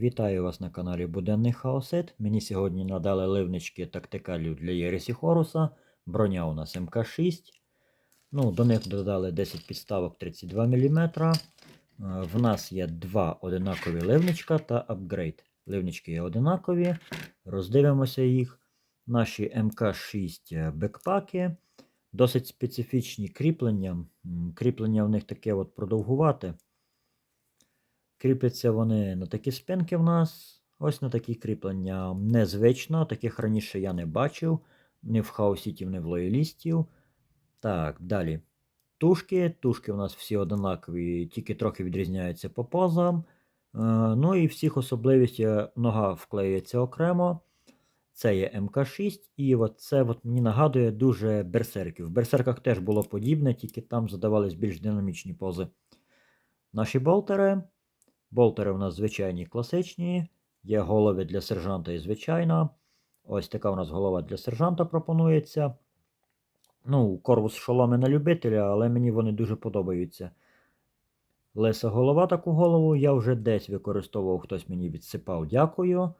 Вітаю вас на каналі Буденний Хаосит. Мені сьогодні надали ливнички тактикалів для Єресі Хоруса. Броня у нас МК6. Ну, До них додали 10 підставок 32 мм. В нас є два одинакові ливничка та апгрейд. Ливнички є одинакові. Роздивимося їх. Наші МК6 бекпаки. Досить специфічні кріплення. Кріплення в них таке от продовгувате. Кріпляться вони на такі спинки в нас. Ось на такі кріплення. Незвично, таких раніше я не бачив. Ні в хаосітів, ні в лоялістів. Так, далі. Тушки. Тушки у нас всі однакові, тільки трохи відрізняються по позам. Е, ну і всіх особливість нога вклеюється окремо. Це є МК6, і це мені нагадує дуже берсерків. В берсерках теж було подібне, тільки там задавались більш динамічні пози. Наші болтери. Болтери у нас звичайні класичні. Є голови для сержанта і звичайна. Ось така у нас голова для сержанта пропонується. Ну, корпус шоломи на любителя, але мені вони дуже подобаються. Леса голова таку голову я вже десь використовував, хтось мені відсипав. Дякую.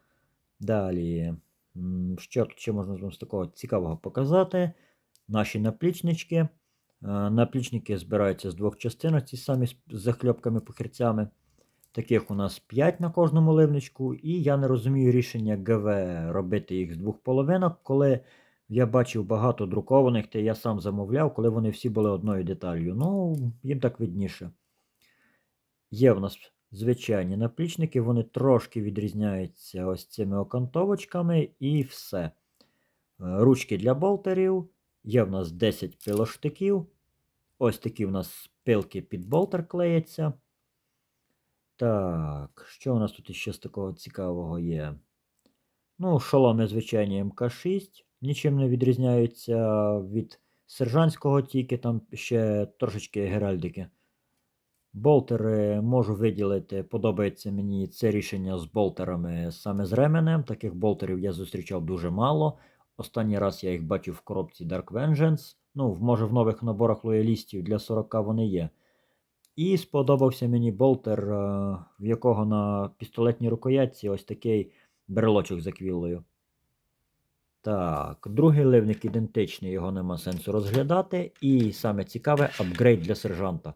Далі. Що тут ще можна з такого цікавого показати? Наші наплічнички. Е, Наплічники збираються з двох частин, ці самі з захльопками похирцями. Таких у нас 5 на кожному ливничку, і я не розумію рішення ГВ робити їх з двох половинок, коли я бачив багато друкованих, та я сам замовляв, коли вони всі були одною деталлю. Ну, їм так видніше. Є в нас звичайні наплічники, вони трошки відрізняються ось цими окантовочками і все. Е, Ручки для болтерів. Є в нас 10 пилоштиків. Ось такі в нас пилки під болтер клеяться. Так, що у нас тут ще з такого цікавого є? Ну, шоломи звичайні МК6, нічим не відрізняються від сержантського, тільки там ще трошечки геральдики. Болтери можу виділити, подобається мені це рішення з болтерами саме з ременем. Таких болтерів я зустрічав дуже мало. Останній раз я їх бачив в коробці Dark Vengeance. Ну, може, в нових наборах лоялістів для 40 вони є. І сподобався мені болтер, е, в якого на пістолетній рукоятці ось такий брелочок за квіллою. Так, другий ливник ідентичний, його нема сенсу розглядати. І саме цікаве апгрейд для сержанта.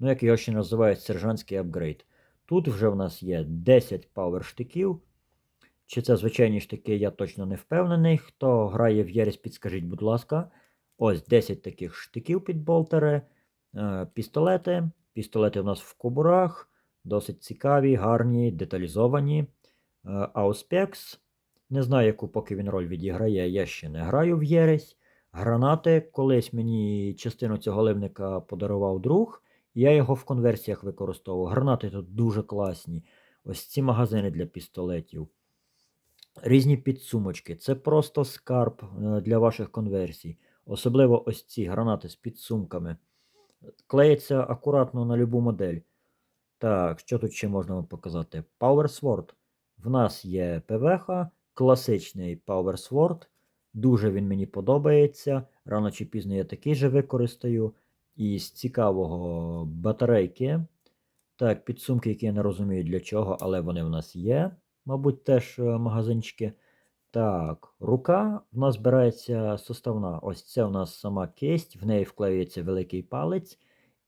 Ну, як його ще називають сержантський апгрейд. Тут вже в нас є 10 пауер штиків. Чи це звичайні штики, я точно не впевнений. Хто грає в Єресь, підскажіть, будь ласка. Ось 10 таких штиків під болтери. Е, Пістолети. Пістолети у нас в кобурах. Досить цікаві, гарні, деталізовані. Е, Ауспекс. Не знаю, яку поки він роль відіграє, я ще не граю в Єресь. Гранати. Колись мені частину цього ливника подарував друг. Я його в конверсіях використовував. Гранати тут дуже класні. Ось ці магазини для пістолетів. Різні підсумочки. Це просто скарб е, для ваших конверсій. Особливо ось ці гранати з підсумками. Клеїться акуратно на любу модель. Так, що тут ще можна вам показати? Power Sword. В нас є ПВХ, класичний Power Sword. Дуже він мені подобається. Рано чи пізно я такий же використаю. І з цікавого батарейки. Так, підсумки, які я не розумію для чого, але вони в нас є. Мабуть, теж е, магазинчики. Так, рука в нас збирається составна. Ось це у нас сама кисть, в неї вклеюється великий палець,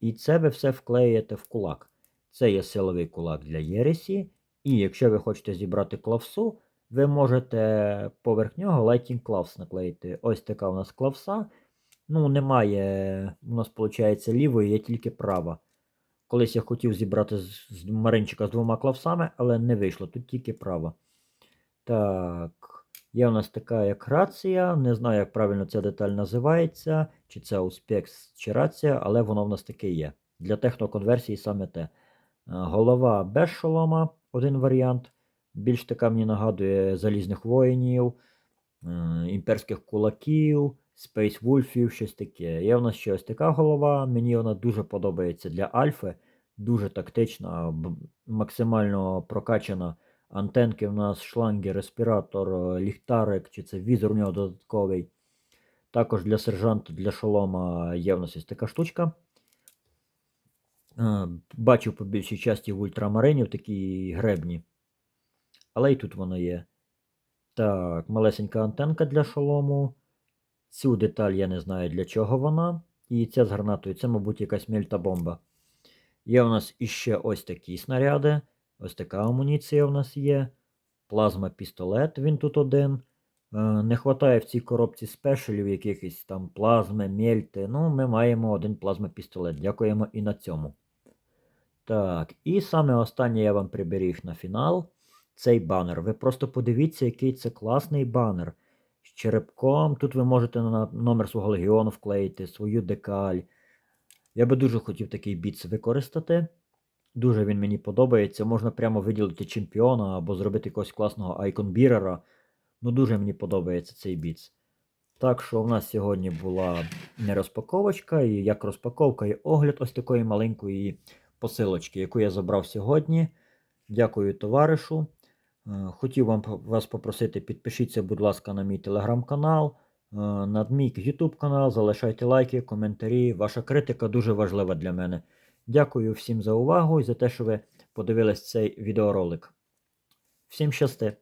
і це ви все вклеюєте в кулак. Це є силовий кулак для Єресі. І якщо ви хочете зібрати клавсу, ви можете поверх нього Lighting Claws наклеїти. Ось така у нас клавса. Ну, немає, у нас, виходить, лівої, є тільки права. Колись я хотів зібрати з Маринчика з двома клавсами, але не вийшло. Тут тільки права. Так. Є у нас така як рація. Не знаю, як правильно ця деталь називається, чи це Auspex, чи рація, але воно в нас таке є. Для техноконверсії саме те. Е, Голова без шолома, один варіант. Більш така мені нагадує залізних воїнів, е, імперських кулаків, Space Wolfів, щось таке. Є в нас ще ось така голова. Мені вона дуже подобається для Альфи. Дуже тактична, максимально прокачана. Антенки в нас шланги, респіратор, е, ліхтарик, чи це візор у нього додатковий. Також для сержанта, для шолома є в нас ось така штучка. Е, Бачив по більшій часті в ультрамаринів такі гребні. але і тут воно є. Так, малесенька антенка для шолому. Цю деталь я не знаю для чого вона. І ця з гранатою, це, мабуть, якась мельта-бомба. Є у нас іще ось такі снаряди. Ось така амуніція у нас є. Плазма-пістолет, він тут один. Е, Не вистачає в цій коробці спешелів, якихось там плазми, мельти. Ну, ми маємо один плазма-пістолет. Дякуємо і на цьому. Так, і саме останнє я вам приберіг на фінал. Цей банер. Ви просто подивіться, який це класний банер. З черепком. Тут ви можете на номер свого легіону вклеїти, свою декаль. Я би дуже хотів такий біц використати. Дуже він мені подобається. Можна прямо виділити чемпіона або зробити якогось класного айконбірера. Ну, дуже мені подобається цей біц. Так що в нас сьогодні була не розпаковочка, і як розпаковка і огляд ось такої маленької посилочки, яку я забрав сьогодні. Дякую товаришу. Е, Хотів вам вас попросити, підпишіться, будь ласка, на мій телеграм-канал, е, на мій YouTube канал, залишайте лайки, коментарі. Ваша критика дуже важлива для мене. Дякую всім за увагу і за те, що ви подивились цей відеоролик. Всім щасти!